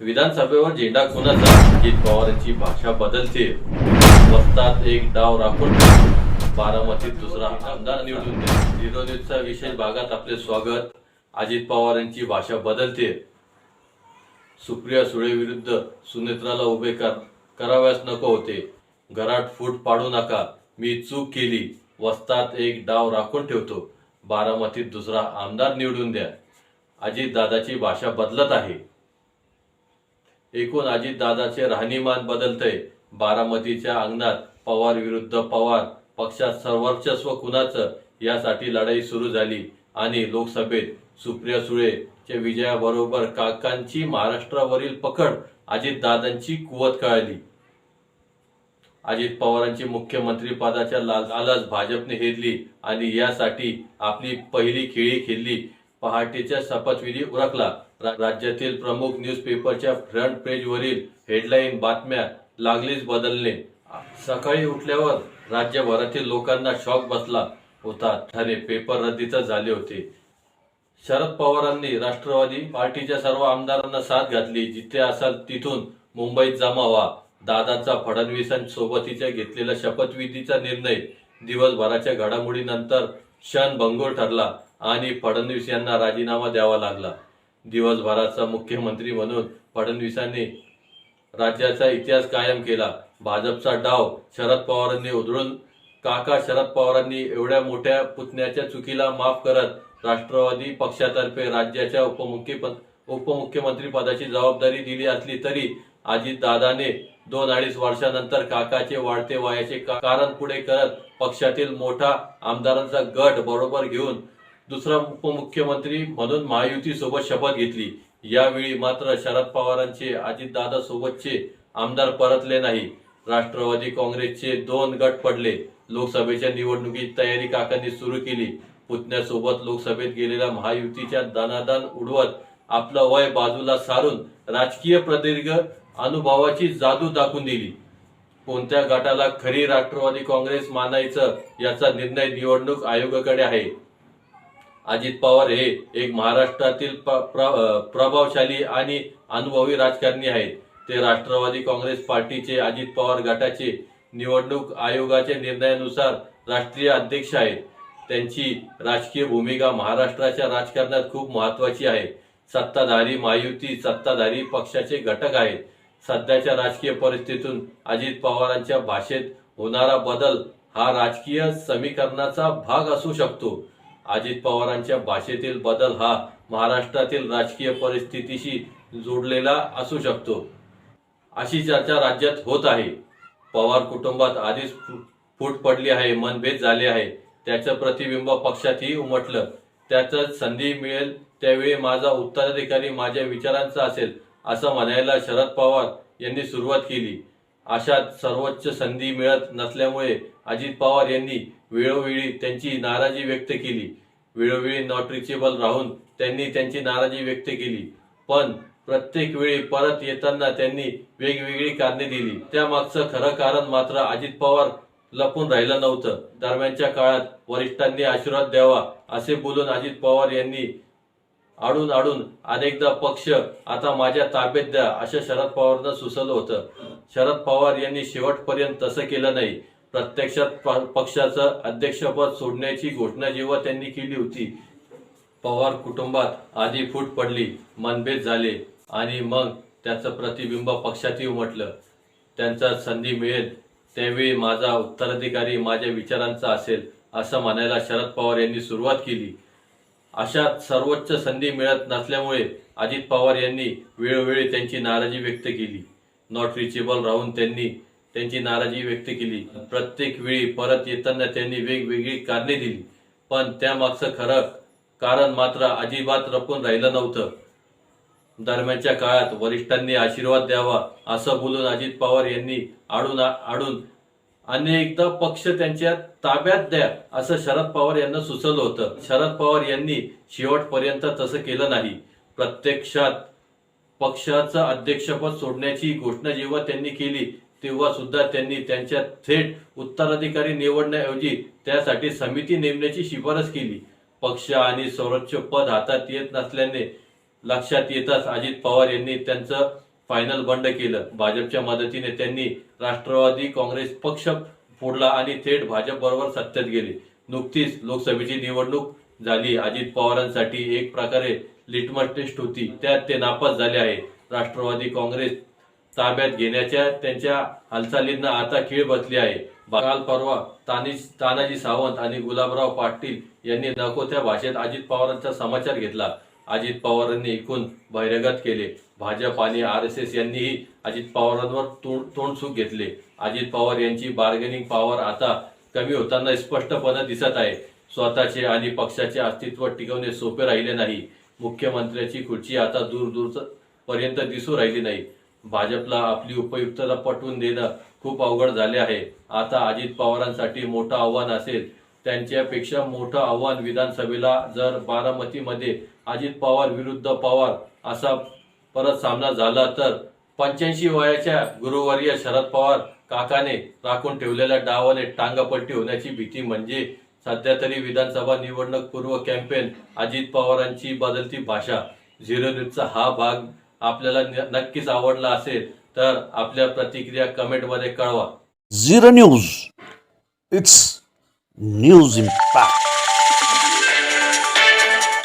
विधानसभेवर झेंडा कोणाचा अजित पवारांची भाषा बदलते. वस्तात एक डाव राखून बारामतीत दुसरा आमदार निवडून झिरो न्यूजच्या विशेष भागात आपले स्वागत. अजित पवारांची भाषा बदलते. सुप्रिया सुळे विरुद्ध सुनेत्राला उभे कर कराव्यास नको होते. घरात फूट पाडू नका. मी चूक केली. वस्तात एक डाव राखून ठेवतो. बारामतीत दुसरा आमदार निवडून द्या. अजित दादाची भाषा बदलत आहे. एकूण अजितदादाचे राहणीमान बदलतंय. बारामतीच्या अंगणात पवार विरुद्ध पवार पक्षात सर्वर्चस्व कुणाचं? यासाठी लढाई सुरू झाली आणि लोकसभेत सुप्रिया सुळेच्या विजयाबरोबर काकांची महाराष्ट्रावरील पकड अजितदादांची कुवत कळाली. अजित पवारांची मुख्यमंत्री पदाच्या लालच भाजपने हेरली आणि यासाठी आपली पहिली खेळी खेळली. पहाटेच्या शपथविधी उरकला. राज्यातील प्रमुख न्यूजपेपरच्या फ्रंट पेजवरील हेडलाईन बातम्या लागलीच बदलणे. सकाळी उठल्यावर राज्यभरातील लोकांना शॉक बसला होता. ठाणे पेपर रद्दीचा झाले होते. शरद पवारांनी राष्ट्रवादी पार्टीच्या सर्व आमदारांना साथ घातली. जिथे असाल तिथून मुंबईत जमा व्हा. दादाचा फडणवीसांसोबतीच्या घेतलेला शपथविधीचा निर्णय दिवसभराच्या घडामोडीनंतर क्षणभंगूर ठरला आणि फडणवीस यांना राजीनामा द्यावा लागला. दिवसभराचा मुख्यमंत्री म्हणून फडणवीसांनी राज्याचा इतिहास कायम केला. भाजपचा डाव शरद पवारांनी उधळून काका शरद पवारांनी एवढ्या मोठ्या पुतण्याच्या चुकीला माफ करत राष्ट्रवादी पक्षातर्फे राज्याच्या उपमुख्य उपमुख्यमंत्री पदाची जबाबदारी दिली असली तरी अजितदादाने दोन अडीच वर्षानंतर काकाचे वाढते वयाचे कारण पुढे करत पक्षातील मोठा आमदारांचा गट बरोबर घेऊन दुसरा उपमुख्यमंत्री म्हणून महायुती सोबत शपथ घेतली. यावेळी मात्र शरद पवारांचे अजितदादा सोबतचे आमदार परतले नाही. राष्ट्रवादी काँग्रेसचे दोन गट पडले. लोकसभेच्या निवडणुकीत तयारी काकांनी सुरू केली. पुतण्यासोबत लोकसभेत गेलेल्या महायुतीच्या दानादान उडवत आपलं वय बाजूला सारून राजकीय प्रदीर्घ अनुभवाची जादू दाखवून दिली. कोणत्या गटाला खरी राष्ट्रवादी काँग्रेस मानायचं याचा निर्णय निवडणूक आयोगाकडे आहे. अजित पवार हे एक महाराष्ट्रातील प्र- प्रभावशाली आणि अनुभवी राजकारणी आहेत. ते राष्ट्रवादी काँग्रेस पार्टीचे अजित पवार गटाचे निवडणूक आयोगाच्या निर्णयानुसार राष्ट्रीय अध्यक्ष आहेत. त्यांची राजकीय भूमिका महाराष्ट्राच्या राजकारणात खूप महत्वाची आहे. सत्ताधारी महायुती सत्ताधारी पक्षाचे घटक आहेत. सध्याच्या राजकीय परिस्थितीतून अजित पवारांच्या भाषेत होणारा बदल हा राजकीय समीकरणाचा भाग असू शकतो. अजित पवारांच्या भाषेतील बदल हा महाराष्ट्रातील राजकीय परिस्थितीशी जोडलेला असू शकतो. अशी चर्चा राज्यात होत आहे. पवार कुटुंबात आधीच फु- फूट पडली आहे मनभेद झाले आहे. त्याचं प्रतिबिंब पक्षातही उमटलं. त्याचं संधी मिळेल त्यावेळी माझा उत्तराधिकारी माझ्या विचारांचा असेल असं म्हणायला शरद पवार यांनी सुरुवात केली. अशात सर्वोच्च संधी मिळत नसल्यामुळे अजित पवार यांनी वेळोवेळी त्यांची नाराजी व्यक्त केली. वेळोवेळी नॉट रिचेबल राहून त्यांनी त्यांची नाराजी व्यक्त केली. पण प्रत्येक वेळी परत येताना त्यांनी वेगवेगळी कारणे दिली. त्यामागचं खरं कारण मात्र अजित पवार लपून राहिलं नव्हतं. दरम्यानच्या काळात वरिष्ठांनी आशीर्वाद द्यावा असे बोलून अजित पवार यांनी आडून आडून अनेकदा पक्ष आता माझ्या ताब्यात द्या असं शरद पवारांना सुचवलं होतं. शरद पवार यांनी शेवटपर्यंत तसं केलं नाही. प्रत्यक्षात प- पक्षाचं अध्यक्षपद सोडण्याची घोषणा जेव्हा त्यांनी केली होती पवार कुटुंबात आधी फूट पडली मनभेद झाले आणि मग त्याचं प्रतिबिंब पक्षातही उमटलं. त्यांचा संधी मिळेल त्यावेळी माझा उत्तराधिकारी माझ्या विचारांचा असेल असं म्हणायला शरद पवार यांनी सुरुवात केली. अशा सर्वोच्च संधी मिळत नसल्यामुळे अजित पवार यांनी वेळोवेळी त्यांची नाराजी व्यक्त केली. नॉट रिचेबल राहून त्यांनी त्यांची नाराजी व्यक्त केली. प्रत्येक वेळी परत येताना त्यांनी वेगवेगळी कारणे दिली. पण त्यामागचं खरं कारण मात्र अजिबात रपून राहिलं नव्हतं. दरम्यानच्या काळात वरिष्ठांनी आशीर्वाद द्यावा असं बोलून अजित पवार यांनी आडून आडून अनेकदा पक्ष त्यांच्या ताब्यात द्या असं शरद पवार यांना सुचवलं होतं. शरद पवार यांनी शेवटपर्यंत तसं केलं नाही. प्रत्यक्षात पक्षाचं अध्यक्षपद सोडण्याची घोषणा जेव्हा त्यांनी केली तेव्हा सुद्धा त्यांनी त्यांच्या थेट उत्तराधिकारी निवडण्याऐवजी त्यासाठी समिती नेमण्याची शिफारस केली. पक्ष आणि सर्वोच्च पद हातात येत नसल्याने लक्षात येताच अजित पवार यांनी त्यांचं फायनल बंड केलं. भाजपच्या मदतीने त्यांनी राष्ट्रवादी काँग्रेस पक्ष फोडला आणि थेट भाजप बरोबर सत्तेत गेले. नुकतीच लोकसभेची निवडणूक झाली. अजित पवारांसाठी एक प्रकारे लिटमस टेस्ट होती. त्यात ते नापास झाले आहे. राष्ट्रवादी काँग्रेस ताब्यात घेण्याच्या त्यांच्या हालचालींना आता खीळ बसली आहे. काल परवा तानी तानाजी सावंत आणि गुलाबराव पाटील यांनी नको त्या भाषेत अजित पवारांचा समाचार घेतला. अजित पवारांनी एकूण बहिरगत केले. भाजप आणि आर एस एस यांनीही अजित पवारांवर तोंड तोंडसुख घेतले. अजित पवार यांची बार्गेनिंग पॉवर आता कमी होताना स्पष्टपणे दिसत आहे. स्वतःचे आणि पक्षाचे अस्तित्व टिकवणे सोपे राहिले नाही. मुख्यमंत्र्याची खुर्ची आता दूर दूर पर्यंत दिसू राहिली नाही. भाजपला आपली उपयुक्तता पटवून देणं खूप अवघड झाले आहे. आता अजित पवारांसाठी मोठं आव्हान असेल. त्यांच्यापेक्षा मोठं आव्हान विधानसभेला जर बारामतीमध्ये अजित पवार विरुद्ध पवार असा परत सामना झाला तर पंच्याऐंशी वयाच्या गुरुवर्य शरद पवार काकाने राखून ठेवलेल्या डावाने टांगापट्टी होण्याची भीती म्हणजे सध्या तरी विधानसभा निवडणूक पूर्व कॅम्पेन अजित पवारांची बदलती भाषा. झिरो न्यूजचा हा भाग आपल्याला नक्कीच आवडला असेल तर आपल्या प्रतिक्रिया कमेंटमध्ये कळवा. Zero news. It's news impact.